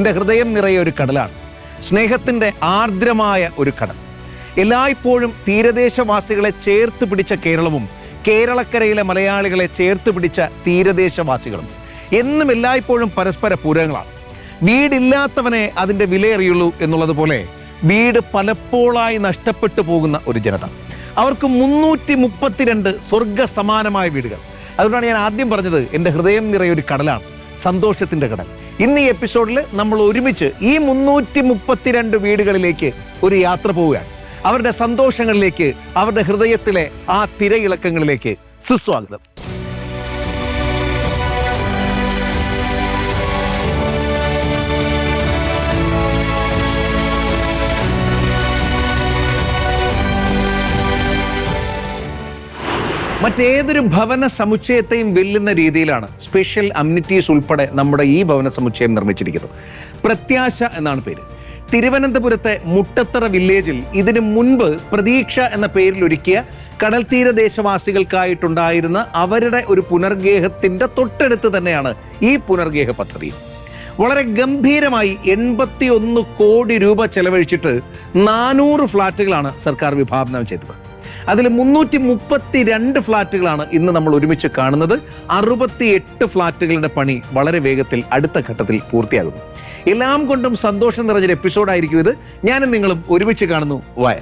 എന്റെ ഹൃദയം നിറയെ ഒരു കടലാണ്. സ്നേഹത്തിന്റെ ആർദ്രമായ ഒരു കടൽ. എല്ലായ്പ്പോഴും തീരദേശവാസികളെ ചേർത്ത് പിടിച്ച കേരളവും കേരളക്കരയിലെ മലയാളികളെ ചേർത്ത് പിടിച്ച തീരദേശവാസികളും. എന്നും എല്ലായ്പ്പോഴും പരസ്പര പൂരങ്ങളാണ് വീടില്ലാത്തവനെ അതിന്റെ വിലയറിയുള്ളൂ എന്നുള്ളതുപോലെ വീട് പലപ്പോഴായി നഷ്ടപ്പെട്ടു പോകുന്ന ഒരു ജനത. അവർക്ക് മുന്നൂറ്റി മുപ്പത്തിരണ്ട് സ്വർഗ സമാനമായ വീടുകൾ. അതുകൊണ്ടാണ് ഞാൻ ആദ്യം പറഞ്ഞത് എന്റെ ഹൃദയം നിറയൊരു കടലാണ് സന്തോഷത്തിന്റെ കടൽ. ഇന്ന് ഈ എപ്പിസോഡിൽ നമ്മൾ ഒരുമിച്ച് ഈ മുന്നൂറ്റി മുപ്പത്തിരണ്ട് വീടുകളിലേക്ക് ഒരു യാത്ര പോവുകയാണ്. അവരുടെ സന്തോഷങ്ങളിലേക്ക് അവരുടെ ഹൃദയത്തിലെ ആ തിരയിളക്കങ്ങളിലേക്ക് സുസ്വാഗതം. മറ്റേതൊരു ഭവന സമുച്ചയത്തെയും വെല്ലുന്ന രീതിയിലാണ് സ്പെഷ്യൽ അമ്യൂണിറ്റീസ് ഉൾപ്പെടെ നമ്മുടെ ഈ ഭവന സമുച്ചയം നിർമ്മിച്ചിരിക്കുന്നത്. പ്രത്യാശ എന്നാണ് പേര്. തിരുവനന്തപുരത്തെ മുട്ടത്തറ വില്ലേജിൽ ഇതിനു മുൻപ് പ്രതീക്ഷ എന്ന പേരിൽ ഒരുക്കിയ കടൽ തീരദേശവാസികൾക്കായിട്ടുണ്ടായിരുന്ന അവരുടെ ഒരു പുനർഗേഹത്തിന്റെ തൊട്ടടുത്ത് തന്നെയാണ് ഈ പുനർഗേഹ പദ്ധതി. വളരെ ഗംഭീരമായി എൺപത്തി ഒന്ന് കോടി രൂപ ചെലവഴിച്ചിട്ട് നാനൂറ് ഫ്ലാറ്റുകളാണ് സർക്കാർ വിഭാവനം ചെയ്തത്. അതിൽ മുന്നൂറ്റി മുപ്പത്തി രണ്ട് ഫ്ളാറ്റുകളാണ് ഇന്ന് നമ്മൾ ഒരുമിച്ച് കാണുന്നത്. അറുപത്തി എട്ട് ഫ്ളാറ്റുകളുടെ പണി വളരെ വേഗത്തിൽ അടുത്ത ഘട്ടത്തിൽ പൂർത്തിയാകുന്നു. എല്ലാം കൊണ്ടും സന്തോഷം നിറഞ്ഞൊരു എപ്പിസോഡായിരിക്കും ഇത്. ഞാനും നിങ്ങളും ഒരുമിച്ച് കാണുന്നു. വായ.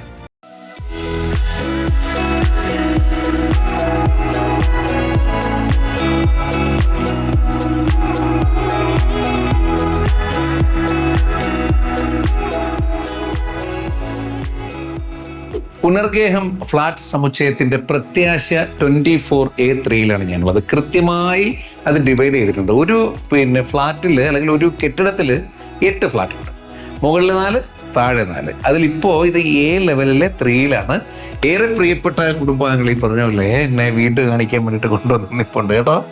പുനർഗേഹം ഫ്ലാറ്റ് സമുച്ചയത്തിന്റെ പ്രത്യാശ ട്വന്റി ഫോർ എ ത്രീയിലാണ് ഞാനുള്ളത്. കൃത്യമായി അത് ഡിവൈഡ് ചെയ്തിട്ടുണ്ട്. ഒരു പിന്നെ ഫ്ലാറ്റിൽ അല്ലെങ്കിൽ ഒരു കെട്ടിടത്തിൽ എട്ട് ഫ്ലാറ്റ് ഉണ്ട് മുകളിൽ നാല് താഴെ നാല്. അതിലിപ്പോൾ ഇത് എ ലെവലിലെ ത്രീയിലാണ്. ഏറെ പ്രിയപ്പെട്ട കുടുംബാംഗങ്ങൾ ഈ പറഞ്ഞ പോലെ എന്നെ വീട് കാണിക്കാൻ വേണ്ടിയിട്ട് കൊണ്ടുവന്ന് നിൽപ്പുണ്ട് കേട്ടോ.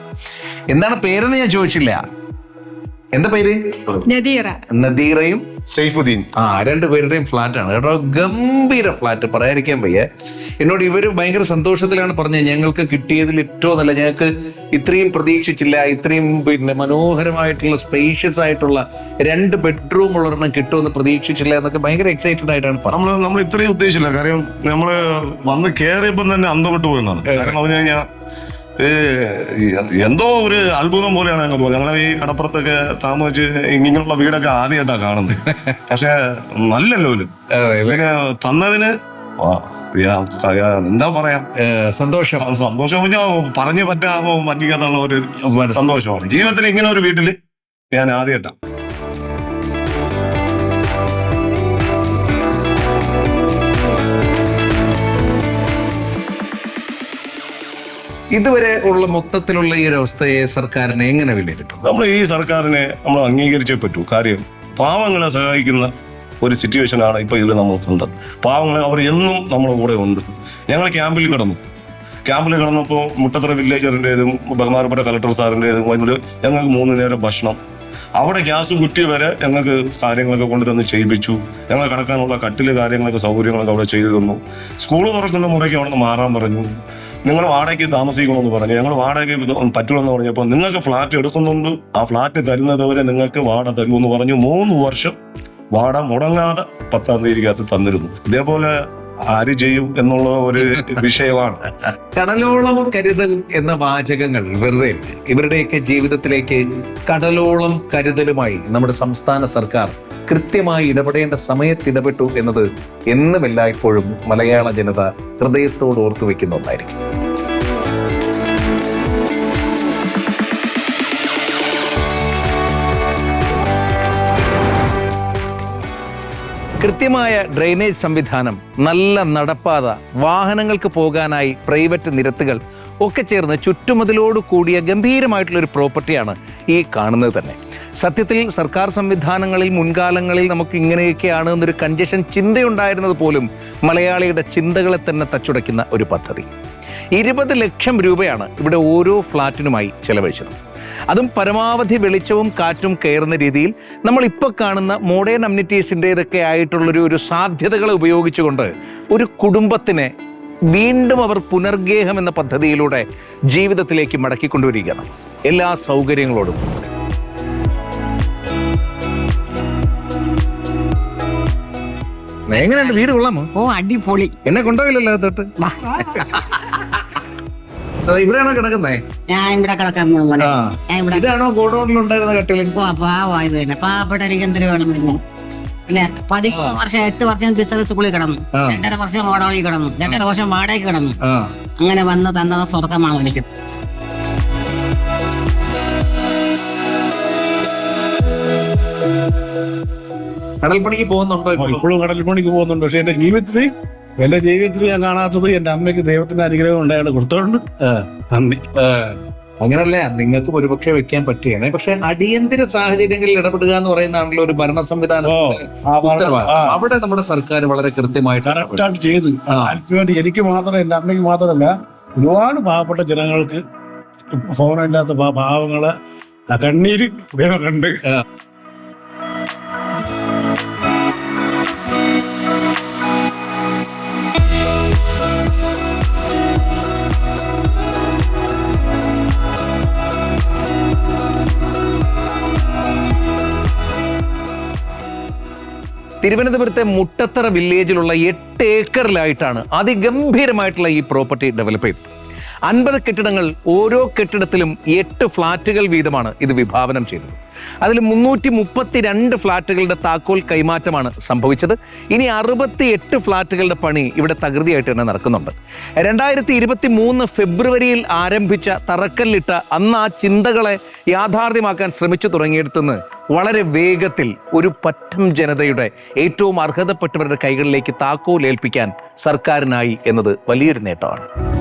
എന്താണ് പേരെന്ന് ഞാൻ ചോദിച്ചില്ല. എന്താ പേര്? നദീറ. നദീറയും സൈഫുദ്ദീൻ. ആ രണ്ടുപേരുടെയും ഫ്ലാറ്റാണ് കേട്ടോ. ഗംഭീര ഫ്ലാറ്റ് പറയാതിരിക്കാൻ വയ്യ. എന്നോട് ഇവർ ഭയങ്കര സന്തോഷത്തിലാണ് പറഞ്ഞത്. ഞങ്ങൾക്ക് കിട്ടിയതിൽ ഏറ്റവും നല്ല ഞങ്ങൾക്ക് ഇത്രയും പ്രതീക്ഷിച്ചില്ല. ഇത്രയും പിന്നെ മനോഹരമായിട്ടുള്ള സ്പേഷ്യസ് ആയിട്ടുള്ള രണ്ട് ബെഡ്റൂം ഉള്ളൊരെണ്ണം കിട്ടുമെന്ന് പ്രതീക്ഷിച്ചില്ല എന്നൊക്കെ ഭയങ്കര എക്സൈറ്റഡ് ആയിട്ടാണ് പറഞ്ഞത്. നമ്മൾ നമ്മൾ ഇത്രയും ഉദ്ദേശിച്ചില്ല. കാര്യം നമ്മൾ വന്ന് കയറിയപ്പം തന്നെ അന്തപ്പെട്ടു പോയെന്നാണ്. കാരണം പറഞ്ഞു കഴിഞ്ഞാൽ എന്തോ ഒരു അത്ഭുതം പോലെയാണ് ഞങ്ങൾ തോന്നുന്നത് ഞങ്ങളെ ഈ കടപ്പുറത്തൊക്കെ താമസിച്ച് ഇങ്ങനെയുള്ള വീടൊക്കെ ആദ്യമായിട്ടാണ് കാണുന്നത്. പക്ഷെ നല്ലല്ലോ ലോൽ ഇവർ തന്നതിന് എന്താ പറയാ? സന്തോഷം. സന്തോഷം പറഞ്ഞു പറ്റാമോ പറ്റിക്കാത്തുള്ള ഒരു സന്തോഷമാണ്. ജീവിതത്തിൽ ഇങ്ങനെ ഒരു വീട്ടിൽ ഞാൻ ആദ്യമായിട്ടാണ് ഇതുവരെ ഉള്ള മൊത്തത്തിലുള്ള ഈ ഒരു അവസ്ഥയെ സർക്കാരിനെ എങ്ങനെ വിലയിരുത്തും? നമ്മൾ ഈ സർക്കാരിനെ നമ്മൾ അംഗീകരിച്ചേ പറ്റൂ. കാര്യം പാവങ്ങളെ സഹായിക്കുന്ന ഒരു സിറ്റുവേഷൻ ആണ് ഇപ്പോൾ ഇതിൽ നമുക്കുണ്ട് പാവങ്ങളെ അവർ എന്നും നമ്മുടെ കൂടെ ഉണ്ട്. ഞങ്ങൾ ക്യാമ്പിൽ കിടന്നു. ക്യാമ്പിൽ കിടന്നപ്പോൾ മുട്ടത്തറ വില്ലേജറിന്റെതും ബഹുമാനപ്പെട്ട കളക്ടർ സാറിന്റെതും അതിൽ ഞങ്ങൾക്ക് മൂന്ന് നേരം ഭക്ഷണം. അവിടെ ഗ്യാസ് കുറ്റി വരെ ഞങ്ങൾക്ക് കാര്യങ്ങളൊക്കെ കൊണ്ടുതന്ന് ചെയ്യിപ്പിച്ചു. ഞങ്ങൾ കിടക്കാനുള്ള കട്ടിൽ കാര്യങ്ങളൊക്കെ സൗകര്യങ്ങളൊക്കെ അവിടെ ചെയ്തു തന്നു. സ്കൂൾ തുറക്കുന്ന മുറയ്ക്ക് അവിടെ നിന്ന് മാറാൻ പറഞ്ഞു. നിങ്ങൾ വാടകയ്ക്ക് താമസിക്കണമെന്ന് പറഞ്ഞു. ഞങ്ങൾ വാടകയ്ക്ക് പറ്റുമെന്ന് പറഞ്ഞപ്പോൾ നിങ്ങൾക്ക് ഫ്ലാറ്റ് എടുക്കുന്നുണ്ട്. ആ ഫ്ലാറ്റ് തരുന്നത് വരെ നിങ്ങൾക്ക് വാടക തരുമെന്ന് പറഞ്ഞു. മൂന്ന് വർഷം വാട മുടങ്ങാതെ പത്താം തീയതിക്കകത്ത് തന്നിരുന്നു. ഇതേപോലെ ആര് ചെയ്യും എന്നുള്ള ഒരു വിഷയമാണ് കടലോളം കരുതൽ എന്ന വാചകങ്ങൾ വെറുതെ. ഇവരുടെയൊക്കെ ജീവിതത്തിലേക്ക് കടലോളം കരുതലുമായി നമ്മുടെ സംസ്ഥാന സർക്കാർ കൃത്യമായി ഇടപെടേണ്ട സമയത്ത് ഇടപെട്ടു എന്നത് എന്നും എല്ലായ്പ്പോഴും മലയാള ജനത ഹൃദയത്തോട് ഓർത്തു വെക്കുന്ന ഒന്നായിരിക്കും കൃത്യമായ ഡ്രെയിനേജ് സംവിധാനം നല്ല നടപ്പാത വാഹനങ്ങൾക്ക് പോകാനായി പ്രൈവറ്റ് നിരത്തുകൾ ഒക്കെ ചേർന്ന് ചുറ്റുമതിലോട് കൂടിയ ഗംഭീരമായിട്ടുള്ള ഒരു പ്രോപ്പർട്ടിയാണ് ഈ കാണുന്നത് തന്നെ. സത്യത്തിൽ സർക്കാർ സംവിധാനങ്ങളിൽ മുൻകാലങ്ങളിൽ നമുക്ക് ഇങ്ങനെയൊക്കെയാണ് എന്നൊരു കൺജഷൻ ചിന്തയുണ്ടായിരുന്നത് പോലും മലയാളിയുടെ ചിന്തകളെ തന്നെ തച്ചുടയ്ക്കുന്ന ഒരു പദ്ധതി. ഇരുപത് ലക്ഷം രൂപയാണ് ഇവിടെ ഓരോ ഫ്ലാറ്റിനുമായി ചെലവഴിച്ചത്. അതും പരമാവധി വെളിച്ചവും കാറ്റും കയറുന്ന രീതിയിൽ നമ്മൾ ഇപ്പോൾ കാണുന്ന മോഡേൺ അമ്യൂണിറ്റീസിന്റേതൊക്കെ ആയിട്ടുള്ളൊരു ഒരു സാധ്യതകളെ ഉപയോഗിച്ചുകൊണ്ട് ഒരു കുടുംബത്തിനെ വീണ്ടും അവർ പുനർഗേഹം എന്ന പദ്ധതിയിലൂടെ ജീവിതത്തിലേക്ക് മടക്കിക്കൊണ്ടുവരികയാണ്. എല്ലാ സൗകര്യങ്ങളോടും. എങ്ങനെയാണ് വീട് കൊള്ളാമോ? ഓ അടിപൊളി. എന്നെ കൊണ്ടുപോയില്ലല്ലോ തൊട്ട് ഇവിടെയാണോ കിടക്കുന്നേ? ഞാൻ ഇവിടെ കിടക്കാൻ പോകുന്നു ആ. ഞാൻ ഇവിടെ ഇതാണോ ഗോഡൌണിൽ ഉണ്ടായിരുന്ന കട്ടിൽ? ഓ പാവാ ഇത് തന്നെ. പാവപ്പെട്ട എനിക്ക് എന്തൊരു വേണം പിന്നെ അല്ലെ? പതിമൂന്ന് വർഷം എട്ട് വർഷം ബിസിനസ് സ്കൂളിൽ കിടന്നു. രണ്ടര വർഷം ഗോഡൌണിൽ കിടന്നു. രണ്ടര വർഷം വാടകയ്ക്ക് കിടന്നു. അങ്ങനെ വന്ന് തന്നത് സ്വർഗമാണ് എനിക്ക്. കടൽപ്പണിക്ക് പോകുന്നുണ്ടോ ഇപ്പോൾ? ഇപ്പോഴും കടൽപ്പണിക്ക് പോകുന്നുണ്ടോ. പോകുന്നുണ്ട് പക്ഷെ എന്റെ ജീവിതത്തിൽ എന്റെ ജീവിതത്തിൽ ഞാൻ കാണാത്തത് എന്റെ അമ്മയ്ക്ക് ദൈവത്തിന്റെ അനുഗ്രഹം ഉണ്ടായാണ് കൊടുത്തോണ്ട്. നന്ദി. അങ്ങനല്ല? നിങ്ങൾക്ക് ഒരുപക്ഷെ വെക്കാൻ പറ്റിയാണ് പക്ഷെ അടിയന്തര സാഹചര്യങ്ങളിൽ ഇടപെടുക എന്ന് പറയുന്നതാണല്ലോ ഒരു ഭരണ സംവിധാനം. അവിടെ നമ്മുടെ സർക്കാർ വളരെ കൃത്യമായിട്ട് ചെയ്തു. എനിക്ക് മാത്രം എന്റെ അമ്മയ്ക്ക് മാത്രമല്ല ഒരുപാട് പാവപ്പെട്ട ജനങ്ങൾക്ക് ഫോണില്ലാത്ത പാവങ്ങളെ കണ്ണീര് ദൈവം കണ്ട് തിരുവനന്തപുരത്തെ മുട്ടത്തറ വില്ലേജിലുള്ള എട്ട് ഏക്കറിലായിട്ടാണ് അതിഗംഭീരമായിട്ടുള്ള ഈ പ്രോപ്പർട്ടി ഡെവലപ്പ് ചെയ്തത്. അൻപത് കെട്ടിടങ്ങൾ ഓരോ കെട്ടിടത്തിലും എട്ട് ഫ്ലാറ്റുകൾ വീതമാണ് ഇത് വിഭാവനം ചെയ്തത്. അതിൽ മുന്നൂറ്റി മുപ്പത്തിരണ്ട് ഫ്ളാറ്റുകളുടെ താക്കോൽ കൈമാറ്റമാണ് സംഭവിച്ചത്. ഇനി അറുപത്തി എട്ട് ഫ്ളാറ്റുകളുടെ പണി ഇവിടെ തകൃതിയായിട്ട് തന്നെ നടക്കുന്നുണ്ട്. രണ്ടായിരത്തി ഇരുപത്തി മൂന്ന് ഫെബ്രുവരിയിൽ ആരംഭിച്ച തറക്കല്ലിട്ട അന്ന് ആ ചിന്തകളെ യാഥാർത്ഥ്യമാക്കാൻ ശ്രമിച്ചു തുടങ്ങിയെടുത്തുനിന്ന് വളരെ വേഗത്തിൽ ഒരു പറ്റം ജനതയുടെ ഏറ്റവും അർഹതപ്പെട്ടവരുടെ കൈകളിലേക്ക് താക്കോൽ ഏൽപ്പിക്കാൻ സർക്കാരിനായി എന്നത് വലിയൊരു നേട്ടമാണ്.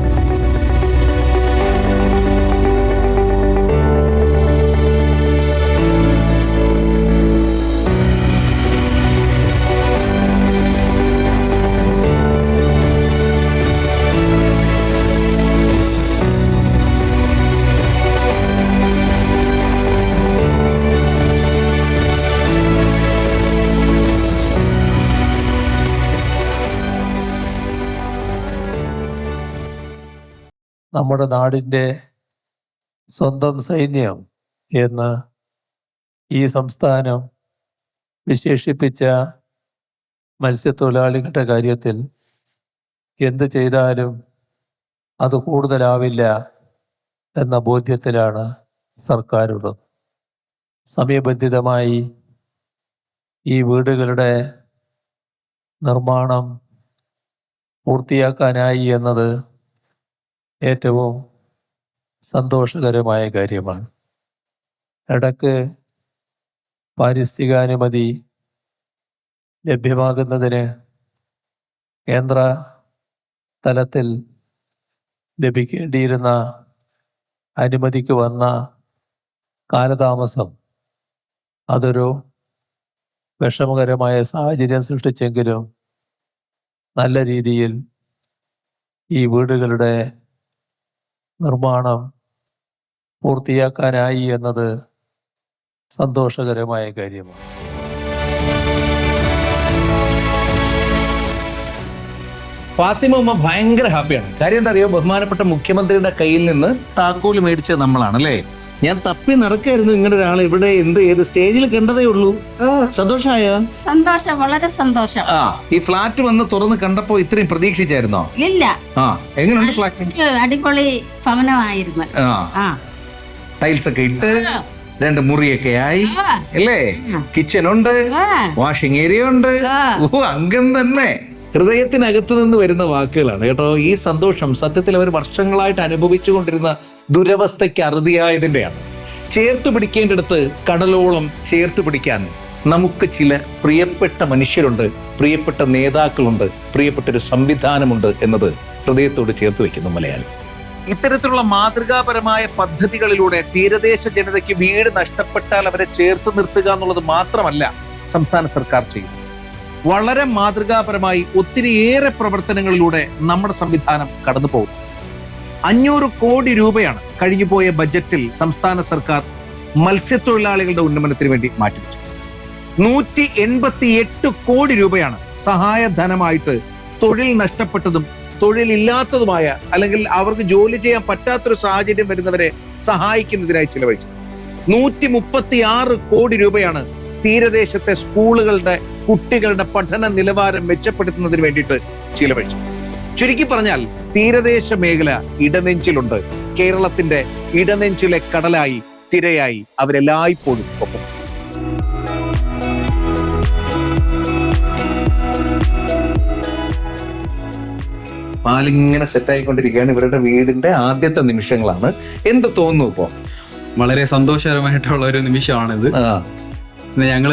നമ്മുടെ നാടിന്റെ സ്വന്തം സൈന്യം എന്ന് ഈ സംസ്ഥാനം വിശേഷിപ്പിച്ച മത്സ്യത്തൊഴിലാളികളുടെ കാര്യത്തിൽ എന്ത് ചെയ്താലും അത് കൂടുതലാവില്ല എന്ന ബോധ്യത്തിലാണ് സർക്കാരുള്ളത്. സമയബന്ധിതമായി ഈ വീടുകളുടെ നിർമ്മാണം പൂർത്തിയാക്കാനായി എന്നത് ഏറ്റവും സന്തോഷകരമായ കാര്യമാണ്. ഇടയ്ക്ക് പാരിസ്ഥിതികാനുമതി ലഭ്യമാകുന്നതിന് കേന്ദ്ര തലത്തിൽ ലഭിക്കേണ്ടിയിരുന്ന അനുമതിക്ക് വന്ന കാലതാമസം അതൊരു വിഷമകരമായ സാഹചര്യം സൃഷ്ടിച്ചെങ്കിലും നല്ല രീതിയിൽ ഈ വീടുകളുടെ നിർമ്മാണം പൂർത്തിയാക്കാനായി എന്നത് സന്തോഷകരമായ കാര്യമാണ്. ഫാത്തിമ ഉമ്മ ഭയങ്കര ഹാപ്പിയാണ്. കാര്യം എന്താ അറിയോ? ബഹുമാനപ്പെട്ട മുഖ്യമന്ത്രിയുടെ കയ്യിൽ നിന്ന് താക്കോൽ മേടിച്ചത് നമ്മളാണ് അല്ലേ? ഞാൻ തപ്പി നടക്കായിരുന്നു ഇങ്ങനെ ഒരാൾ ഇവിടെ എന്ത് ഏത് സ്റ്റേജിൽ കണ്ടതേ ഉള്ളൂ. സന്തോഷമായോ സന്തോഷം വളരെ സന്തോഷം. ആ ഈ ഫ്ലാറ്റ് വന്ന് തുറന്ന് കണ്ടപ്പോ ഇത്രയും പ്രതീക്ഷിച്ചായിരുന്നോ? ഇല്ല. ആ എങ്ങനെയുണ്ട് ഫ്ലാറ്റ്? അടിപൊളി ഭവനമായിരുന്നു. ആ. ടൈൽസ് ഒക്കെ ഇട്ട് രണ്ട് മുറിയൊക്കെ ആയി. അല്ലേ? കിച്ചൺ ഉണ്ട് വാഷിംഗ് ഏരിയ ഉണ്ട് ഓ അംഗം തന്നെ. ഹൃദയത്തിനകത്ത് നിന്ന് വരുന്ന വാക്കുകളാണ് കേട്ടോ. ഈ സന്തോഷം സത്യത്തിൽ അവർ വർഷങ്ങളായിട്ട് അനുഭവിച്ചുകൊണ്ടിരുന്ന ദുരവസ്ഥയ്ക്ക് അറുതിയായതിന്റെയാണ് ചേർത്ത് പിടിക്കേണ്ടടുത്ത് കടലോളം ചേർത്ത് പിടിക്കാൻ നമുക്ക് ചില പ്രിയപ്പെട്ട മനുഷ്യരുണ്ട് പ്രിയപ്പെട്ട നേതാക്കളുണ്ട് പ്രിയപ്പെട്ട ഒരു സംവിധാനമുണ്ട് എന്നത് ഹൃദയത്തോട് ചേർത്ത് വെക്കുന്നു മലയാളി. ഇത്തരത്തിലുള്ള മാതൃകാപരമായ പദ്ധതികളിലൂടെ തീരദേശ ജനതയ്ക്ക് വീട് നഷ്ടപ്പെട്ടാൽ അവരെ ചേർത്ത് നിർത്തുക എന്നുള്ളത് മാത്രമല്ല സംസ്ഥാന സർക്കാർ ചെയ്യും വളരെ മാതൃകാപരമായി ഒത്തിരിയേറെ പ്രവർത്തനങ്ങളിലൂടെ നമ്മുടെ സംവിധാനം കടന്നു പോകുന്നു അഞ്ഞൂറ് കോടി രൂപയാണ് കഴിഞ്ഞുപോയ ബജറ്റിൽ സംസ്ഥാന സർക്കാർ മത്സ്യത്തൊഴിലാളികളുടെ ഉന്നമനത്തിന് വേണ്ടി മാറ്റിവെച്ചത്. നൂറ്റി എൺപത്തി എട്ട് കോടി രൂപയാണ് സഹായധനമായിട്ട് തൊഴിൽ നഷ്ടപ്പെട്ടതും തൊഴിലില്ലാത്തതുമായ അല്ലെങ്കിൽ അവർക്ക് ജോലി ചെയ്യാൻ പറ്റാത്തൊരു സാഹചര്യം വരുന്നവരെ സഹായിക്കുന്നതിനായി ചിലവഴിച്ചത്. നൂറ്റി മുപ്പത്തി ആറ് കോടി രൂപയാണ് തീരദേശത്തെ സ്കൂളുകളുടെ കുട്ടികളുടെ പഠന നിലവാരം മെച്ചപ്പെടുത്തുന്നതിന് വേണ്ടിയിട്ട് ചിലവഴിച്ചു ചുരുക്കി പറഞ്ഞാൽ തീരദേശ മേഖല ഇടനെഞ്ചിലുണ്ട്. കേരളത്തിന്റെ ഇടനെഞ്ചിലെ കടലായി തിരയായി അവരെല്ലായ്പ്പോഴും ഒപ്പം. പാലിങ്ങനെ സെറ്റായിക്കൊണ്ടിരിക്കുകയാണ് ഇവരുടെ വീടിന്റെ ആദ്യത്തെ നിമിഷങ്ങളാണ്. എന്ത് തോന്നുന്നു ഇപ്പോ? വളരെ സന്തോഷകരമായിട്ടുള്ള ഒരു നിമിഷമാണിത്. ഞങ്ങൾ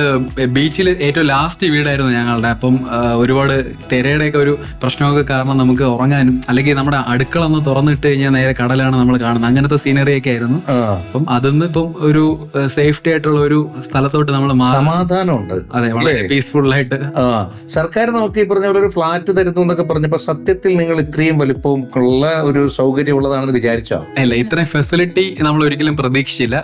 ബീച്ചിൽ ഏറ്റവും ലാസ്റ്റ് വീടായിരുന്നു ഞങ്ങളുടെ. അപ്പം ഒരുപാട് തിരയുടെയൊക്കെ ഒരു പ്രശ്നമൊക്കെ കാരണം നമുക്ക് ഉറങ്ങാനും അല്ലെങ്കിൽ നമ്മുടെ അടുക്കള ഒന്ന് തുറന്നിട്ട് കഴിഞ്ഞാൽ നേരെ കടലാണ് നമ്മൾ കാണുന്നത്. അങ്ങനത്തെ സീനറി ഒക്കെ ആയിരുന്നു. അപ്പം അതിന്ന് ഇപ്പം ഒരു സേഫ്റ്റി ആയിട്ടുള്ള ഒരു സ്ഥലത്തോട്ട് നമ്മൾ സമാധാനമുണ്ട്. അതെ വളരെ? പീസ്ഫുൾ ആയിട്ട്. സർക്കാർ നമുക്ക് ഈ പറഞ്ഞ ഒരു ഫ്ലാറ്റ് തരുന്നു എന്നൊക്കെ പറഞ്ഞപ്പോൾ സത്യത്തിൽ നിങ്ങൾ ഇത്രയും വലിപ്പവും ഉള്ള ഒരു സൗകര്യം ഉള്ളതാണെന്ന് വിചാരിച്ചോ? അല്ല ഇത്രയും ഫെസിലിറ്റി നമ്മൾ ഒരിക്കലും പ്രതീക്ഷിച്ചില്ല.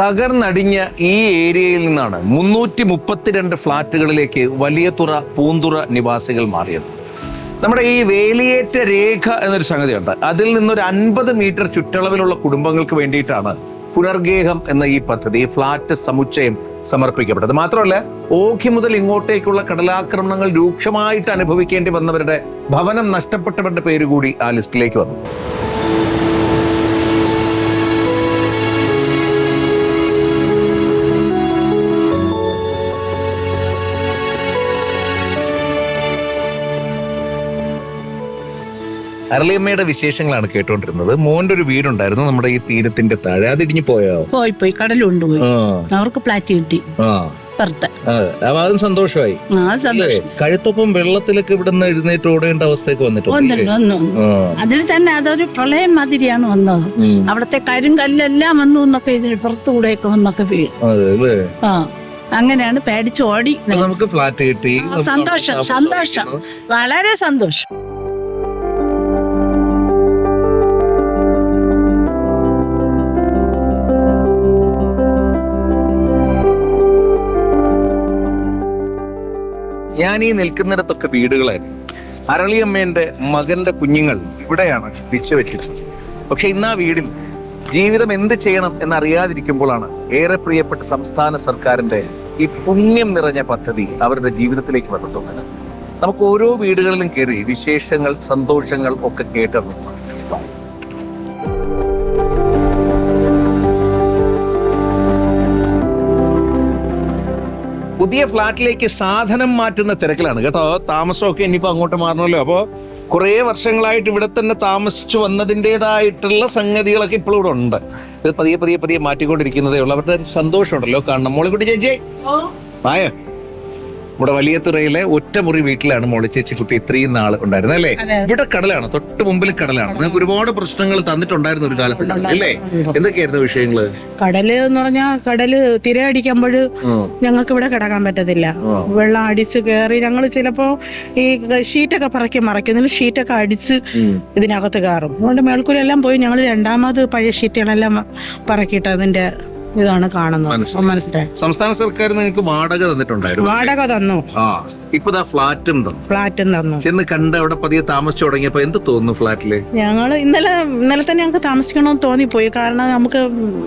തകർന്നടിഞ്ഞ ഈ ഏരിയയിൽ നിന്നാണ് മുന്നൂറ്റി മുപ്പത്തിരണ്ട് ഫ്ളാറ്റുകളിലേക്ക് വലിയതുറ പൂന്തുറ നിവാസികൾ മാറിയത്. നമ്മുടെ ഈ വേലിയേറ്റ രേഖ എന്നൊരു സംഗതിയുണ്ട്. അതിൽ നിന്നൊരു അൻപത് മീറ്റർ ചുറ്റളവിലുള്ള കുടുംബങ്ങൾക്ക് വേണ്ടിയിട്ടാണ് പുനർഗേഹം എന്ന ഈ പദ്ധതി ഫ്ളാറ്റ് സമുച്ചയം സമർപ്പിക്കപ്പെട്ടത്. മാത്രമല്ല ഓഖി മുതൽ ഇങ്ങോട്ടേക്കുള്ള കടലാക്രമണങ്ങൾ രൂക്ഷമായിട്ട് അനുഭവിക്കേണ്ടി വന്നവരുടെ ഭവനം നഷ്ടപ്പെട്ടവരുടെ പേര് കൂടി ആ ലിസ്റ്റിലേക്ക് വന്നു. അരളിയമ്മയുടെ വിശേഷങ്ങളാണ് കേട്ടോണ്ടിരുന്നത്. മോന്റെ ഒരു വീടുണ്ടായിരുന്നു നമ്മുടെ ഈ തീരത്തിന്റെ താഴെ. അത് ഇടിഞ്ഞു പോയോ? പോയി പോയി. കടലുണ്ട് പോയി. അവർക്ക് പ്ലാറ്റ് കിട്ടി. പുറത്ത്. അതെ സന്തോഷമായി. കഴുത്തൊപ്പം വെള്ളത്തിലൊക്കെ ഇവിടുന്ന് എഴുന്നേറ്റ് ഓടേണ്ട അവസ്ഥയൊക്കെ വന്നിട്ടുണ്ട് വന്നു. അതിൽ തന്നെ അതൊരു പ്രളയം മാതിരിയാണ് വന്നത്. അവിടത്തെ കരിങ്കല്ലെല്ലാം വന്നു എന്നൊക്കെ ഇതിന് പുറത്തുകൂടെയൊക്കെ വന്നൊക്കെ വീഴും ആ. അങ്ങനെയാണ് പേടിച്ചോടി നമുക്ക് ഫ്ലാറ്റ് കിട്ടി. സന്തോഷം. സന്തോഷം. വളരെ സന്തോഷം. ഞാൻ ഈ നിൽക്കുന്നിടത്തൊക്കെ വീടുകളായിരുന്നു. അരളിയമ്മേന്റെ മകന്റെ കുഞ്ഞുങ്ങൾ ഇവിടെയാണ് തിരിച്ചു വെച്ചിട്ടുള്ളത്. പക്ഷെ ഇന്ന് ആ വീടിൽ ജീവിതം എന്ത് ചെയ്യണം എന്നറിയാതിരിക്കുമ്പോഴാണ് ഏറെ പ്രിയപ്പെട്ട സംസ്ഥാന സർക്കാരിന്റെ ഈ പുണ്യം നിറഞ്ഞ പദ്ധതി അവരുടെ ജീവിതത്തിലേക്ക് വന്നെത്തുന്നത് നമുക്ക് ഓരോ വീടുകളിലും കയറി വിശേഷങ്ങൾ സന്തോഷങ്ങൾ ഒക്കെ കേട്ടറിഞ്ഞു പുതിയ ഫ്ലാറ്റിലേക്ക് സാധനം മാറ്റുന്ന തിരക്കിലാണ്. കേട്ടോ താമസമൊക്കെ ഇനിയിപ്പോൾ അങ്ങോട്ട് മാറണമല്ലോ. അപ്പോൾ കുറേ വർഷങ്ങളായിട്ട് ഇവിടെ തന്നെ താമസിച്ചു വന്നതിന്റെതായിട്ടുള്ള സംഗതികളൊക്കെ ഇപ്പോഴും ഇവിടെ ഉണ്ട്. ഇത് പതിയെ പതിയെ പതിയെ മാറ്റിക്കൊണ്ടിരിക്കുന്നതേ ഉള്ളൂ. അവരുടെ സന്തോഷമുണ്ടല്ലോ കാണണം. മോളിക്കുട്ടി ചേച്ചി. ആയ? ഇവിടെ വലിയ തുറയിലെ ഒറ്റമുറി വീട്ടിലാണ് മോളി ചേച്ചി കുട്ടി ഇത്രയും നാൾ ഉണ്ടായിരുന്നത് അല്ലേ? ഇവിടെ കടലാണ് തൊട്ട് മുമ്പിൽ കടലാണ്. നിങ്ങൾക്ക് ഒരുപാട് പ്രശ്നങ്ങൾ തന്നിട്ടുണ്ടായിരുന്നു ഒരു കാലത്ത് അല്ലേ? എന്തൊക്കെയായിരുന്നു വിഷയങ്ങൾ? കടൽ എന്ന് പറഞ്ഞാൽ കടൽ തിരയടിക്കുമ്പോൾ. ഞങ്ങൾക്ക് ഇവിടെ കിടക്കാൻ പറ്റത്തില്ല. വെള്ളം അടിച്ച് കയറി ഞങ്ങൾ ചിലപ്പോ ഈ ഷീറ്റൊക്കെ പറക്കി മറയ്ക്കുന്നതിന് ഷീറ്റൊക്കെ അടിച്ച് ഇതിനകത്ത് കയറും. അതുകൊണ്ട് മേൽക്കൂരെല്ലാം പോയി ഞങ്ങൾ രണ്ടാമത് പഴയ ഷീറ്റുകളെല്ലാം പറക്കിയിട്ട് അതിന്റെ ഇതാണ് കാണുന്നത്. മനസ്സിലായി. സംസ്ഥാന സർക്കാർ നിങ്ങൾക്ക് വാടക തന്നിട്ടുണ്ടായിരുന്നു. വാടക തന്നു. ആ ഇപ്പൊ ഫ്ലാറ്റും തന്നു. ഫ്ലാറ്റും തന്നു. ചെന്ന് കണ്ട് അവിടെ പതിയെ താമസിച്ചു തുടങ്ങിയപ്പോ എന്ത് തോന്നുന്നു ഫ്ലാറ്റിൽ? ഞങ്ങൾ ഇന്നലെ ഇന്നലെ തന്നെ ഞങ്ങൾക്ക് താമസിക്കണമെന്ന് തോന്നിപ്പോയി. കാരണം നമുക്ക്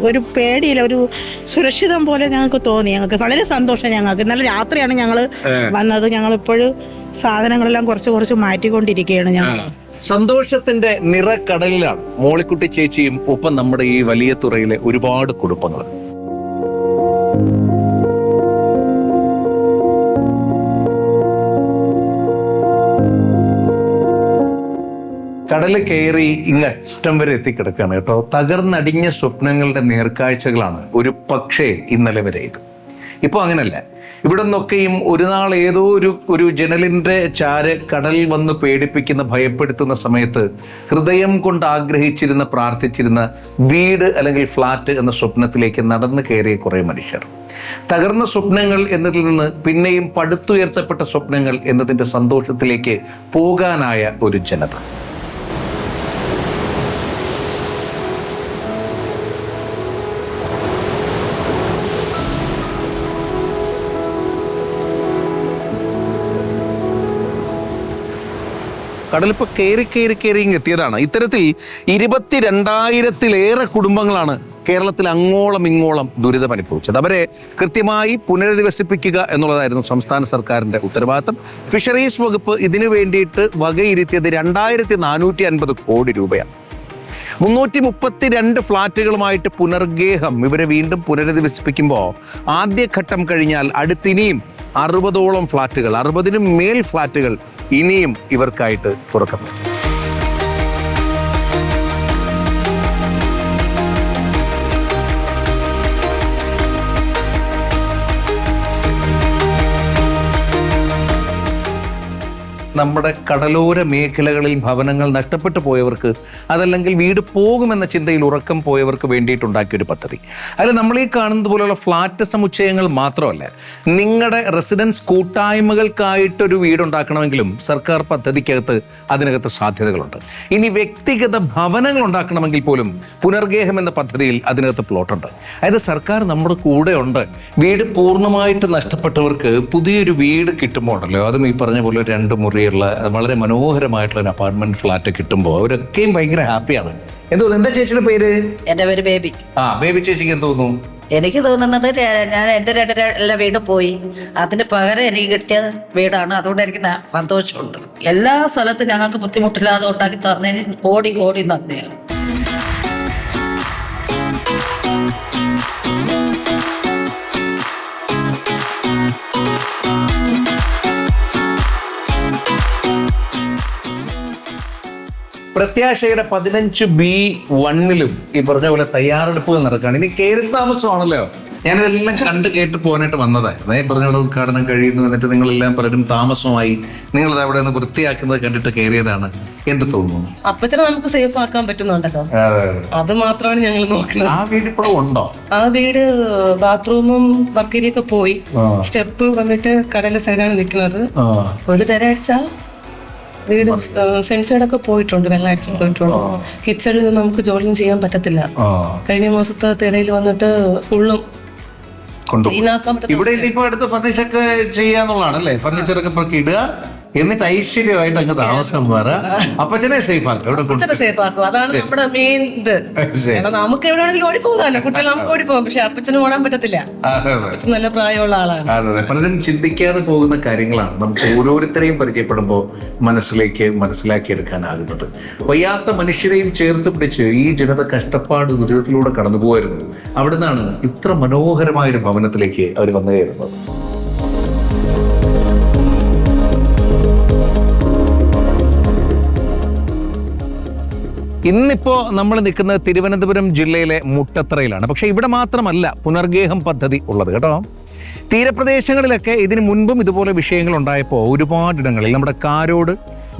ഒരു പേടിയില്ല ഒരു സുരക്ഷിതം പോലെ ഞങ്ങൾക്ക് തോന്നി. ഞങ്ങൾക്ക് വളരെ സന്തോഷം ഞങ്ങൾക്ക്. ഇന്നലെ രാത്രിയാണ് ഞങ്ങൾ വന്നത്. ഞങ്ങൾ ഇപ്പോഴും സാധനങ്ങളെല്ലാം കുറച്ച് കുറച്ച് മാറ്റിക്കൊണ്ടിരിക്കുകയാണ് ഞങ്ങൾ. സന്തോഷത്തിന്റെ നിറക്കടലിലാണ് മോളിക്കുട്ടി ചേച്ചിയും ഒപ്പം നമ്മുടെ ഈ വലിയ തുറയിലെ ഒരുപാട് കുടുംബങ്ങൾ. കടൽ കയറി ഇങ്ങറ്റം വരെ എത്തിക്കിടക്കുകയാണ് കേട്ടോ. തകർന്നടിഞ്ഞ സ്വപ്നങ്ങളുടെ നേർക്കാഴ്ചകളാണ് ഒരു പക്ഷേ ഇന്നലെ വരെ ഇത്. ഇപ്പോൾ അങ്ങനല്ല. ഇവിടെ നിന്നൊക്കെയും ഒരു നാൾ ഏതോ ഒരു ഒരു ജനലിന്റെ ചാര് കടലിൽ വന്ന് പേടിപ്പിക്കുന്ന ഭയപ്പെടുത്തുന്ന സമയത്ത് ഹൃദയം കൊണ്ട് ആഗ്രഹിച്ചിരുന്ന പ്രാർത്ഥിച്ചിരുന്ന വീട് അല്ലെങ്കിൽ ഫ്ലാറ്റ് എന്ന സ്വപ്നത്തിലേക്ക് നടന്നു കയറിയ കുറേ മനുഷ്യർ. തകർന്ന സ്വപ്നങ്ങൾ എന്നതിൽ നിന്ന് പിന്നെയും പടുത്തുയർത്തപ്പെട്ട സ്വപ്നങ്ങൾ എന്നതിന്റെ സന്തോഷത്തിലേക്ക് പോകാനായ ഒരു ജനത. കടലിപ്പോൾ കയറി കയറി കയറി എത്തിയതാണ്. ഇത്തരത്തിൽ ഇരുപത്തിരണ്ടായിരത്തിലേറെ കുടുംബങ്ങളാണ് കേരളത്തിൽ അങ്ങോളം ഇങ്ങോളം ദുരിതം അനുഭവിച്ചത്. അവരെ കൃത്യമായി പുനരധിവസിപ്പിക്കുക എന്നുള്ളതായിരുന്നു സംസ്ഥാന സർക്കാരിന്റെ ഉത്തരവാദിത്തം. ഫിഷറീസ് വകുപ്പ് ഇതിനു വേണ്ടിയിട്ട് വകയിരുത്തിയത് രണ്ടായിരത്തി നാനൂറ്റി അൻപത് കോടി രൂപയാണ്. മുന്നൂറ്റി മുപ്പത്തി രണ്ട് ഫ്ലാറ്റുകളുമായിട്ട് പുനർഗേഹം ഇവരെ വീണ്ടും പുനരധിവസിപ്പിക്കുമ്പോൾ ആദ്യഘട്ടം കഴിഞ്ഞാൽ അടുത്തിനിയും അറുപതോളം ഫ്ലാറ്റുകൾ അറുപതിനും മേൽ ഫ്ലാറ്റുകൾ ഇനിയും ഇവർക്കായിട്ട് തുറക്കപ്പെടും നമ്മുടെ കടലോര മേഖലകളിൽ ഭവനങ്ങൾ നഷ്ടപ്പെട്ടു പോയവർക്ക് അതല്ലെങ്കിൽ വീട് പോകുമെന്ന ചിന്തയിൽ ഉറക്കം പോയവർക്ക് വേണ്ടിയിട്ടുണ്ടാക്കിയ ഒരു പദ്ധതി. അതിൽ നമ്മൾ ഈ കാണുന്നത് പോലെയുള്ള ഫ്ലാറ്റ് സമുച്ചയങ്ങൾ മാത്രമല്ല നിങ്ങളുടെ റെസിഡൻസ് കൂട്ടായ്മകൾക്കായിട്ടൊരു വീടുണ്ടാക്കണമെങ്കിലും സർക്കാർ പദ്ധതിക്കകത്ത് അതിനകത്ത് സാധ്യതകളുണ്ട്. ഇനി വ്യക്തിഗത ഭവനങ്ങൾ ഉണ്ടാക്കണമെങ്കിൽ പോലും പുനർഗേഹം എന്ന പദ്ധതിയിൽ അതിനകത്ത് പ്ലോട്ടുണ്ട്. അതായത് സർക്കാർ നമ്മുടെ കൂടെ ഉണ്ട് വീട് പൂർണമായിട്ട് നഷ്ടപ്പെട്ടവർക്ക് പുതിയൊരു വീട് കിട്ടുമ്പോൾ ഉണ്ടല്ലോ അതും ഈ പറഞ്ഞ പോലെ രണ്ട് രണ്ട് മുറിയുള്ള വളരെ മനോഹരമായിട്ടുള്ള ഒരു അപ്പാർട്ട്മെന്റ് ഫ്ലാറ്റ് കിട്ടുമ്പോൾ അവരൊക്കെയും ഭയങ്കര ഹാപ്പിയാണ് എന്തോ എന്താ ചേച്ചിയുടെ പേര്? എന്റെ പേര് ബേബി. ആ ബേബി ചേച്ചിക്ക് എന്ത് തോന്നുന്നു? എനിക്ക് തോന്നുന്നത് ഞാൻ എന്റെ രണ്ട് എല്ലാ വീട് പോയി. അതിന് പകരം എനിക്ക് കിട്ടിയ വീടാണ്. അതുകൊണ്ട് എനിക്ക് സന്തോഷമുണ്ട്. എല്ലാ സ്ഥലത്തും ഞങ്ങൾക്ക് ബുദ്ധിമുട്ടില്ലാതെ ഉണ്ടാക്കി തന്നതിന് ഓടി ഓടി നന്ദിയാണ്. പ്രത്യാശയുടെ പതിനഞ്ച് ബി വണ്ണിലും ഈ പറഞ്ഞ പോലെ തയ്യാറെടുപ്പുകൾ നടക്കുകയാണ്. ഇനി കയറി താമസമാണല്ലോ. ഞാനിതെല്ലാം കണ്ട് കേട്ട് പോകാനായിട്ട് വന്നതായിരുന്നു. ഈ പറഞ്ഞ പോലെ ഉദ്ഘാടനം കഴിയുന്നു എന്നിട്ട് നിങ്ങളെല്ലാം പലരും താമസമായി നിങ്ങളത് അവിടെ നിന്ന് വൃത്തിയാക്കുന്നത് കണ്ടിട്ട് കയറിയതാണ് എന്ത് തോന്നുന്നു. അപ്പച്ചനെ നമുക്ക് സേഫ് ആക്കാൻ പറ്റുന്നുണ്ടല്ലോ. അത്. മാത്രമാണ് ഞങ്ങൾ നോക്കുന്നത്. ആ വീട് ഇപ്പോഴും ഉണ്ടോ? ആ വീട് ബാത്റൂമും വർക്കേരിയൊക്കെ പോയി. സ്റ്റെപ്പ് വന്നിട്ട് കടലിലെ സൈഡാണ് നിൽക്കുന്നത്. ഒരു തരാഴ്ച വീട് സെൻസൈഡ് ഒക്കെ പോയിട്ടുണ്ട് വെള്ളാഴ്ച പോയിട്ടുണ്ട്. കിച്ചണിൽ നിന്ന് നമുക്ക് ജോലിയും ചെയ്യാൻ പറ്റത്തില്ല. കഴിഞ്ഞ മാസത്തെ തിരയിൽ വന്നിട്ട് ഫുള്ളും ഇവിടെ ഇനിയിപ്പോ അടുത്ത് ഫർണിച്ചറൊക്കെ ചെയ്യാന്നുള്ളതാണ് അല്ലേ ഫർണിച്ചർ ഒക്കെ ഇടുക? എന്നിട്ട് ഐശ്വര്യമായിട്ട് അങ്ങ് താമസം മാറ അപ്പച്ചനെ സേഫ് ആക്കുക ഇവിടെ സേഫ് ആക്കും. അതാണ് നമ്മുടെ മെയിൻ ഇത്. നമുക്ക് ഓടി പോകാമല്ലോ കുട്ടികൾ നമുക്ക് ഓടി പോകാം പക്ഷെ അപ്പച്ചന് ഓടാൻ പറ്റത്തില്ല. അപ്പച്ചൻ നല്ല പ്രായമുള്ള ആളാണ്. അതെ പലരും ചിന്തിക്കാതെ പോകുന്ന കാര്യങ്ങളാണ് നമുക്ക് ഓരോരുത്തരെയും പരിചയപ്പെടുമ്പോൾ മനസ്സിലേക്ക് മനസ്സിലാക്കിയെടുക്കാനാകുന്നത്. വയ്യാത്ത മനുഷ്യരെയും ചേർത്ത് പിടിച്ച് ഈ ജനത കഷ്ടപ്പാട് ദുരിതത്തിലൂടെ കടന്നു പോയിരുന്നു ഇത്ര മനോഹരമായ ഒരു ഭവനത്തിലേക്ക് അവർ വന്നു കയറുന്നത്. ഇന്നിപ്പോ നമ്മൾ നിൽക്കുന്നത് തിരുവനന്തപുരം ജില്ലയിലെ മുട്ടത്രയിലാണ് പക്ഷെ ഇവിടെ മാത്രമല്ല പുനർഗേഹം പദ്ധതി ഉള്ളത് കേട്ടോ. തീരപ്രദേശങ്ങളിലൊക്കെ ഇതിനു മുൻപും ഇതുപോലെ വിഷയങ്ങൾ ഉണ്ടായപ്പോൾ ഒരുപാടിടങ്ങളിൽ നമ്മുടെ കാരോട്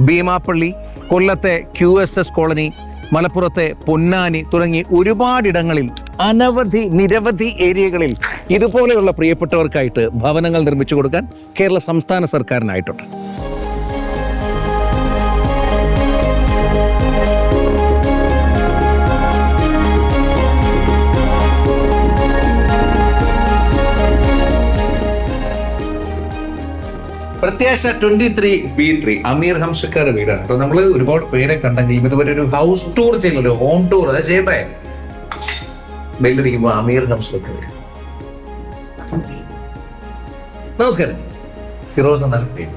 ഭീമാപ്പള്ളി കൊല്ലത്തെ ക്യു എസ് എസ് കോളനി മലപ്പുറത്തെ പൊന്നാനി തുടങ്ങി ഒരുപാടിടങ്ങളിൽ അനവധി നിരവധി ഏരിയകളിൽ ഇതുപോലെയുള്ള പ്രിയപ്പെട്ടവർക്കായിട്ട് ഭവനങ്ങൾ നിർമ്മിച്ചു കൊടുക്കാൻ കേരള സംസ്ഥാന സർക്കാരിനായിട്ടുണ്ട്. Prathyasha twenty three B three Ameer ഹംസക്കാരുടെ വീടാണ്. അപ്പൊ നമ്മൾ ഒരുപാട് പേരെ കണ്ടെങ്കിലും ഇതുവരെ ഒരു ഹൗസ് ടൂർ ചെയ്യലല്ലോ ഹോം ടൂർ അത് ചെയ്തേ ബെല്ലടിക്കുമ്പോൾ അമീർ ഹംസൊക്കെ വരും. നമസ്കാരം. ഫിറോസ് എന്നാണ് പേര്.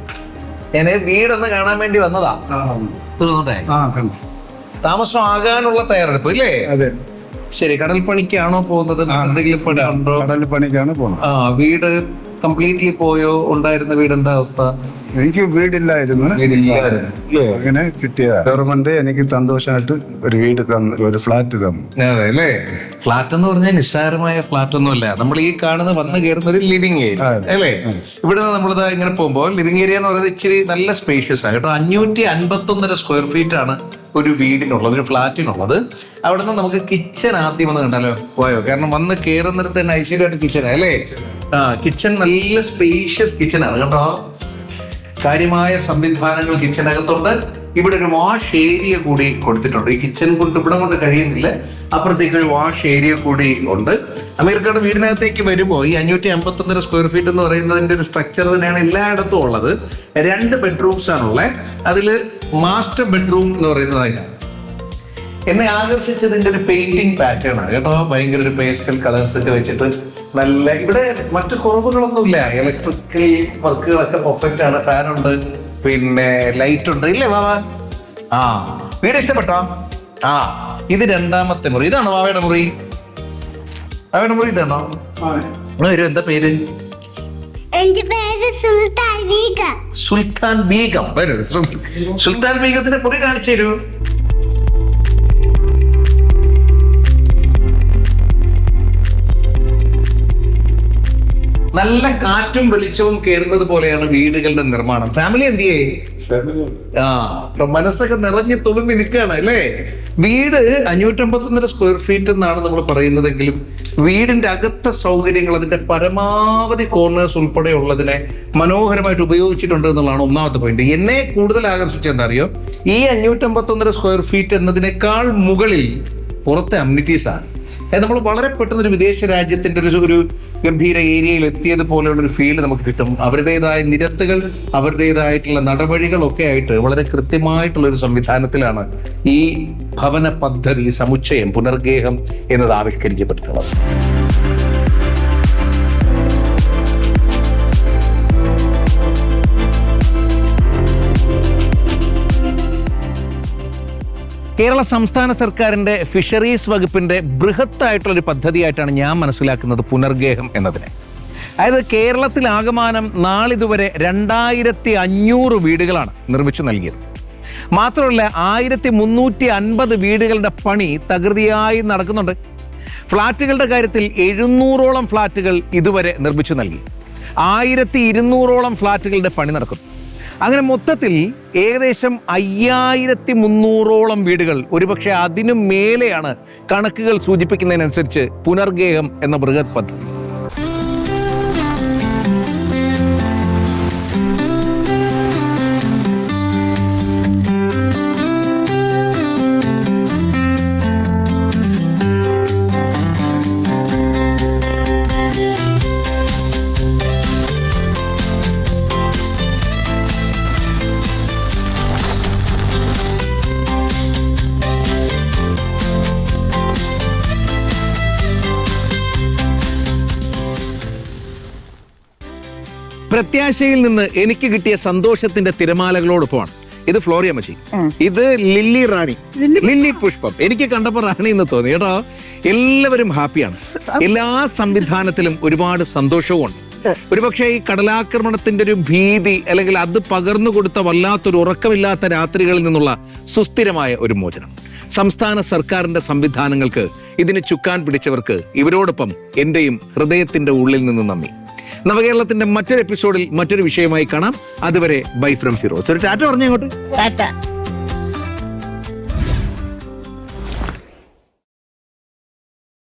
ഞാൻ വീടൊന്ന് കാണാൻ വേണ്ടി വന്നതാ? കണ്ടു. താമസം ആകാനുള്ള തയ്യാറെടുപ്പ് ഇല്ലേ? അതെ. ശരി കടൽ പണിക്കാണോ പോകുന്നത് എന്തെങ്കിലും പണി ഉണ്ടോ കടൽ പണിക്കാണ് പോകുന്നത് ആ വീട് കംപ്ലീറ്റ്ലി പോയോ? ഉണ്ടായിരുന്ന വീട് എന്താ അവസ്ഥ? എനിക്ക് വീടില്ലായിരുന്നു. അങ്ങനെ കിട്ടിയതാ. ഗവൺമെന്റ് എനിക്ക് സന്തോഷമായിട്ട് ഒരു വീട് തന്നു ഒരു ഫ്ലാറ്റ് തന്നു. അല്ലേ ഫ്ലാറ്റ് എന്ന് പറഞ്ഞാൽ നിസ്സാരമായ ഫ്ലാറ്റ് ഒന്നുമല്ല നമ്മൾ ഈ കാണുന്ന വന്ന് കയറുന്ന ഒരു ലിവിംഗ് ഏരിയ. അല്ലേ? ഇവിടെ നിന്ന് നമ്മളിതാ ഇങ്ങനെ പോകുമ്പോൾ ലിവിംഗ് ഏരിയ എന്ന് പറയുന്നത് ഇച്ചിരി നല്ല സ്പേഷ്യസ് ആണ് കേട്ടോ അഞ്ഞൂറ്റി അൻപത്തി ഒന്നര സ്ക്വയർ ഫീറ്റ് ആണ്. ഒരു വീടിനുള്ളത് ഒരു ഫ്ലാറ്റിനുള്ളത്. അവിടെ നിന്ന് നമുക്ക് കിച്ചൺ ആദ്യം ഒന്ന് കണ്ടാലോ? പോയോ? കാരണം വന്ന് കയറുന്നിടത്ത് തന്നെ ഐശ്വര്യമായിട്ട് കിച്ചൺ അല്ലേ? ആ കിച്ചൺ നല്ല സ്പേഷ്യസ് കിച്ചണാണ് കേട്ടോ. കാര്യമായ സംവിധാനങ്ങൾ കിച്ചനകത്തുണ്ട് ഇവിടെ ഒരു വാഷ് ഏരിയ കൂടി കൊടുത്തിട്ടുണ്ട്. ഈ കിച്ചൺ കൊണ്ട് ഇവിടെ കൊണ്ട് കഴിയുന്നില്ല. അപ്പുറത്തേക്ക് ഒരു വാഷ് ഏരിയ കൂടി ഉണ്ട്. അമീർക്കയുടെ വീടിനകത്തേക്ക് വരുമ്പോൾ ഈ അഞ്ഞൂറ്റി അമ്പത്തൊന്നര സ്ക്വയർ ഫീറ്റ് എന്ന് പറയുന്നതിന്റെ ഒരു സ്ട്രക്ചർ തന്നെയാണ് എല്ലായിടത്തും ഉള്ളത്. രണ്ട് ബെഡ്റൂംസ് ആണുള്ളത് അതിൽ മാസ്റ്റർ ബെഡ്റൂം എന്ന് പറയുന്നത് അതിനാണ് എന്നെ ആകർഷിച്ചതിന്റെ ഒരു പെയിന്റിങ് പാറ്റേൺ ആണ്. കേട്ടോ? ഭയങ്കര ഒരു പേസ്റ്റൽ കളേഴ്സ് ഒക്കെ വെച്ചിട്ട് നല്ല ഇവിടെ മറ്റു കുറവുകളൊന്നുമില്ല. ഇലക്ട്രിക്കൽ വർക്കുകളൊക്കെ പെർഫെക്റ്റ് ആണ്. ഫാൻ ഉണ്ട്. പിന്നെ ലൈറ്റ് ഉണ്ട്. ഇല്ലേ വാവ ആ വീട് ഇഷ്ടപ്പെട്ടോ? ആ ഇത് രണ്ടാമത്തെ മുറി. ഇതാണോ വാവയുടെ മുറി. വാവയുടെ മുറി ഇതാണോ? വരും എന്താ പേര്? എന്റെ പേര് സുൽത്താൻ വീഗ. സുൽത്താൻ ബീഗം. വരൂ സുൽത്താൻ ബീഗത്തിന്റെ മുറി കാണിച്ചു തരൂ. നല്ല കാറ്റും വെളിച്ചവും കയറുന്നത് പോലെയാണ് വീടുകളുടെ നിർമ്മാണം. ഫാമിലി എന്ത് ചെയ്യേ ആ മനസ്സൊക്കെ നിറഞ്ഞു തുളുമ്പി നിൽക്കുകയാണ് അല്ലേ? വീട് അഞ്ഞൂറ്റമ്പത്തൊന്നര സ്ക്വയർ ഫീറ്റ് എന്നാണ് നമ്മൾ പറയുന്നതെങ്കിലും വീടിന്റെ അകത്തെ സൗകര്യങ്ങൾ അതിന്റെ പരമാവധി കോർണേഴ്സ് ഉൾപ്പെടെ ഉള്ളതിനെ മനോഹരമായിട്ട് ഉപയോഗിച്ചിട്ടുണ്ട് എന്നുള്ളതാണ് ഒന്നാമത്തെ പോയിന്റ് എന്നെ കൂടുതൽ ആകർഷിച്ച എന്താ അറിയോ? ഈ അഞ്ഞൂറ്റമ്പത്തൊന്നര സ്ക്വയർ ഫീറ്റ് എന്നതിനേക്കാൾ മുകളിൽ പുറത്തെ അമ്യൂണിറ്റീസാണ് നമ്മൾ വളരെ പെട്ടെന്ന് ഒരു വിദേശ രാജ്യത്തിന്റെ ഒരു ഒരു ഗംഭീര ഏരിയയിൽ എത്തിയത് പോലെയുള്ള ഒരു ഫീൽ നമുക്ക് കിട്ടും. അവരുടേതായ നിരത്തുകൾ അവരുടേതായിട്ടുള്ള നടപടികളൊക്കെ ആയിട്ട് വളരെ കൃത്യമായിട്ടുള്ള ഒരു സംവിധാനത്തിലാണ് ഈ ഭവന പദ്ധതി സമുച്ചയം പുനർഗേഹം എന്നത് ആവിഷ്കരിക്കപ്പെട്ടിട്ടുള്ളത്. കേരള സംസ്ഥാന സർക്കാരിന്റെ ഫിഷറീസ് വകുപ്പിന്റെ ബൃഹത്തായിട്ടുള്ളൊരു പദ്ധതിയായിട്ടാണ് ഞാൻ മനസ്സിലാക്കുന്നത് പുനർഗേഹം എന്നതിനെ. അതായത് കേരളത്തിലാകമാനം നാളിതുവരെ രണ്ടായിരത്തി അഞ്ഞൂറ് വീടുകളാണ് നിർമ്മിച്ചു നൽകിയത്. മാത്രമല്ല ആയിരത്തി മുന്നൂറ്റി അൻപത് വീടുകളുടെ പണി തകൃതിയായി നടക്കുന്നുണ്ട്. ഫ്ളാറ്റുകളുടെ കാര്യത്തിൽ എഴുന്നൂറോളം ഫ്ളാറ്റുകൾ ഇതുവരെ നിർമ്മിച്ചു നൽകി. ആയിരത്തി ഇരുന്നൂറോളം ഫ്ളാറ്റുകളുടെ പണി നടക്കുന്നു. അങ്ങനെ മൊത്തത്തിൽ ഏകദേശം അയ്യായിരത്തി മുന്നൂറോളം വീടുകൾ ഒരുപക്ഷെ അതിനു മേലെയാണ് കണക്കുകൾ സൂചിപ്പിക്കുന്നതിനനുസരിച്ച് പുനർഗേഹം എന്ന ബൃഹത് പദ്ധതി. പ്രത്യാശയിൽ നിന്ന് എനിക്ക് കിട്ടിയ സന്തോഷത്തിന്റെ തിരമാലകളോടൊപ്പമാണ്. ഇത് ഫ്ലോറിയ മച്ചി ഇത് ലില്ലി റാണി. ലില്ലി പുഷ്പം. എനിക്ക് കണ്ടപ്പോ റാണി എന്ന് തോന്നി. കേട്ടോ. എല്ലാവരും ഹാപ്പിയാണ്. എല്ലാ സംവിധാനത്തിലും ഒരുപാട് സന്തോഷവും ഉണ്ട് ഒരുപക്ഷെ ഈ കടലാക്രമണത്തിന്റെ ഒരു ഭീതി അല്ലെങ്കിൽ അത് പകർന്നു കൊടുത്ത വല്ലാത്തൊരു ഉറക്കമില്ലാത്ത രാത്രികളിൽ നിന്നുള്ള സുസ്ഥിരമായ ഒരു മോചനം. സംസ്ഥാന സർക്കാരിന്റെ സംവിധാനങ്ങൾക്ക് ഇതിന് ചുക്കാൻ പിടിച്ചവർക്ക് ഇവരോടൊപ്പം എന്റെയും ഹൃദയത്തിന്റെ ഉള്ളിൽ നിന്ന് നന്ദി. നവകേരളത്തിന്റെ മറ്റൊരു എപ്പിസോഡിൽ മറ്റൊരു വിഷയമായി കാണാം. അതുവരെ ബൈ ഫ്രം ഫിറോസ്. ഒരു ടാറ്റ പറഞ്ഞു അങ്ങോട്ട് ടാറ്റ.